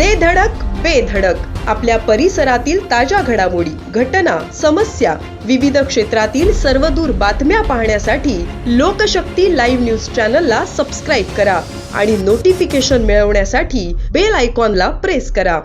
दे धडक बेधडक आपल्या परिसरातील ताज्या घडामोडी घटना समस्या विविध क्षेत्रातील सर्वदूर बातम्या पाहण्यासाठी लोकशक्ती लाईव्ह न्यूज चॅनलला सबस्क्राईब करा आणि नोटिफिकेशन मिळवण्यासाठी बेल आयकॉनला प्रेस करा.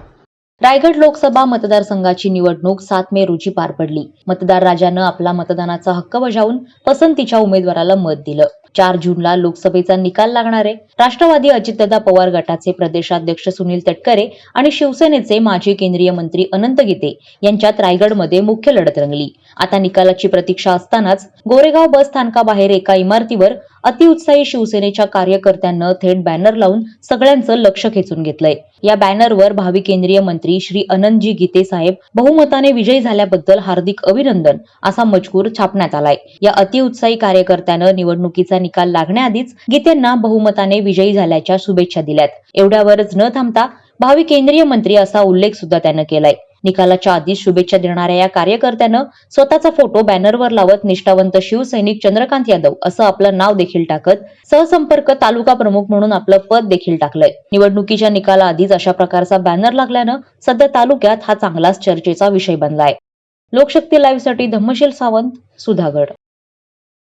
रायगड लोकसभा मतदारसंघाची निवडणूक सात मे रोजी पार पडली. मतदार राजानं आपला मतदानाचा हक्क बजावून पसंतीच्या उमेदवाराला मत दिलं. चार जूनला लोकसभेचा निकाल लागणारे राष्ट्रवादी अजितदादा पवार गटाचे प्रदेशाध्यक्ष सुनील तटकरे आणि शिवसेनेचे माजी केंद्रीय मंत्री अनंत गीते यांच्यात रायगडमध्ये मुख्य लढत रंगली. आता निकालाची प्रतीक्षा असतानाच गोरेगाव बस स्थानकाबाहेर एका इमारतीवर अतिउत्साही शिवसेनेच्या कार्यकर्त्यांना थेट बॅनर लावून सगळ्यांचं लक्ष खेचून घेतलंय. या बॅनरवर भावी केंद्रीय मंत्री श्री अनंतजी गीते साहेब बहुमताने विजयी झाल्याबद्दल हार्दिक अभिनंदन असा मजकूर छापण्यात आलाय. या अतिउत्साही कार्यकर्त्यानं निवडणुकीचा निकाल लागण्याआधीच गीतेंना बहुमताने विजयी झाल्याच्या शुभेच्छा दिल्यात. एवढ्यावरच न थांबता भावी केंद्रीय मंत्री असा उल्लेख सुद्धा त्यानं केलाय. निकालाच्या आधीच शुभेच्छा देणाऱ्या या कार्यकर्त्यानं स्वतःचा फोटो बॅनरवर लावत निष्ठावंत शिवसैनिक चंद्रकांत यादव असं आपलं नाव देखील टाकत सहसंपर्क तालुका प्रमुख म्हणून आपलं पद देखील टाकलंय. निवडणुकीच्या निकालाआधीच अशा प्रकारचा बॅनर लागल्यानं सध्या तालुक्यात हा चांगलाच चर्चेचा विषय बनलाय. लोकशक्ती लाईव्हसाठी धम्मशील सावंत सुधागड.